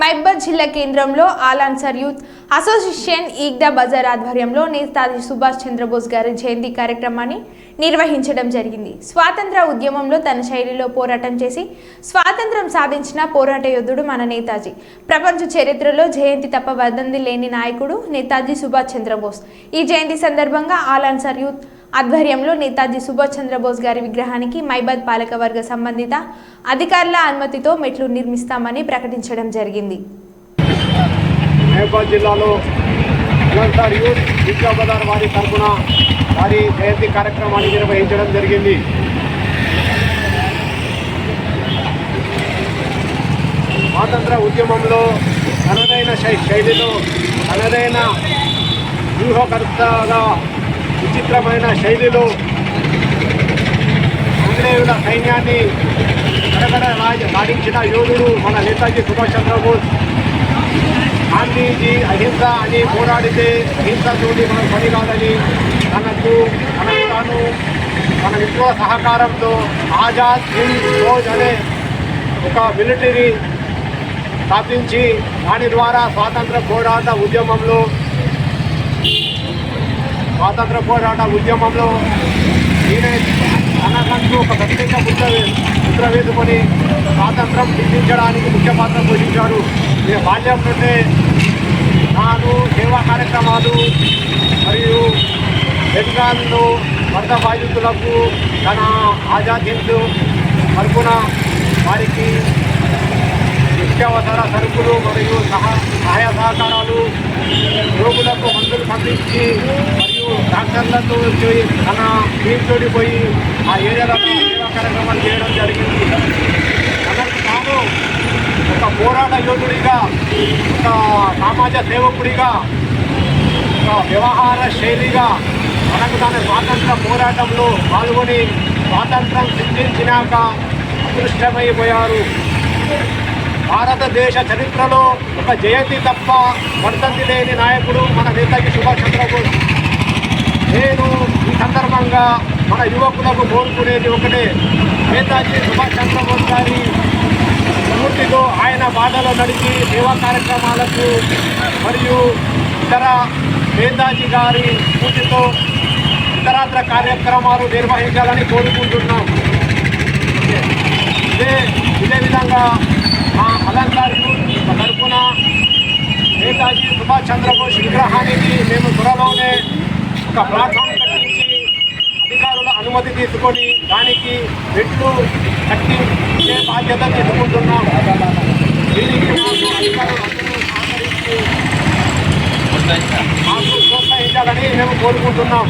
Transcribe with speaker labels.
Speaker 1: మైబాద్ జిల్లా కేంద్రంలో all Ansar youth association ఈగ్దా బజార్ ఆధ్వర్యంలో నేతాజీ సుభాష్ చంద్రబోస్ గారి జయంతి కార్యక్రమాన్ని నిర్వహించడం జరిగింది. స్వాతంత్ర ఉద్యమంలో తన శైలిలో పోరాటం చేసి స్వాతంత్రం సాధించిన పోరాట యోధుడు మన నేతాజీ. ప్రపంచ చరిత్రలో జయంతి తప్ప వదంది లేని నాయకుడు నేతాజీ సుభాష్ చంద్రబోస్. ఈ జయంతి సందర్భంగా ఆల్ ఆన్సర్ యూత్ ఆధ్వర్యంలో నేతాజీ సుభాష్ చంద్రబోస్ గారి విగ్రహానికి మైబాద్ పాలకవర్గ సంబంధిత అధికారుల అనుమతితో మెట్లు నిర్మిస్తామని ప్రకటించడం జరిగింది.
Speaker 2: జిల్లాలో వారి తరఫున వారి జయంతి కార్యక్రమాన్ని నిర్వహించడం జరిగింది. స్వాతంత్ర ఉద్యమంలో తనదైన శై- శైలిలో తనదైన వ్యూహకర్తగా విచిత్రమైన శైలిలో ఆంగ్లేయుల సైన్యాన్ని కడగడ సాధించిన యోధుడు మన నేతాజీ సుభాష్ చంద్రబోస్. గాంధీజీ అహింస అని పోరాడితే అహింసతోటి మనం పని కాదని తనకు తనకు తాను మన మిత్రుల సహకారంతో ఆజాద్ హింద్ ఫౌజ్ అనే ఒక మిలిటరీ స్థాపించి దాని ద్వారా స్వాతంత్ర పోరాట ఉద్యమంలో స్వాతంత్ర పోరాట ఉద్యమంలో ఈయన తనకంటూ ఒక ప్రత్యేక ముద్ర ముద్ర వేసుకొని స్వాతంత్రం నిర్మించడానికి ముఖ్య పాత్ర పోషించారు. ఈయన బాల్యం నుండే నాను సేవా కార్యక్రమాలు మరియు బెంగాల్లో వరద బాధితులకు తన ఆజాద్ హింద్ తరపున వారికి నిత్యావసర సరుకులు మరియు సహా సహాయ సహకారాలు రోగులకు మందులు పంపించి మరియు డాక్టర్లతో తన టీంతోటి పోయి ఆ ఏరియాలో సేవా కార్యక్రమాలు చేయడం జరిగింది. తనకు తాను ఒక పోరాట యోధుడిగా ఒక సమాజ సేవకుడిగా ఒక వ్యవహార శైలిగా తనకు తన స్వాతంత్ర పోరాటంలో పాల్గొని స్వాతంత్రం సిద్ధించినాక అదృష్టమైపోయారు భారతదేశ చరిత్రలో ఒక జయంతి తప్ప వర్ధంతి లేని నాయకుడు మన నేతాజీ సుభాష్ చంద్రబోస్. నేను ఈ సందర్భంగా మన యువకులకు కోరుకునేది ఒకటే నేతాజీ సుభాష్ చంద్రబోస్ గారి స్ఫూర్తితో ఆయన బాటలో నడిచి సేవా కార్యక్రమాలకు మరియు ఇతర నేతాజీ గారి స్ఫూర్తితో ఇతరత్ర కార్యక్రమాలు నిర్వహించాలని కోరుకుంటున్నాం. ఇదే ఇదే విధంగా మా అలంకార్ తరఫున నేతాజీ సుభాష్ చంద్రబోస్ విగ్రహానికి మేము త్వరలోనే ఒక ప్లాట్ఫామ్ కట్టించి అధికారుల అనుమతి తీసుకొని దానికి మెట్లు కట్టించే బాధ్యత తీసుకుంటున్నాం. దీనికి మాకు సహకరించి మాకు ప్రోత్సహించాలని మేము కోరుకుంటున్నాం.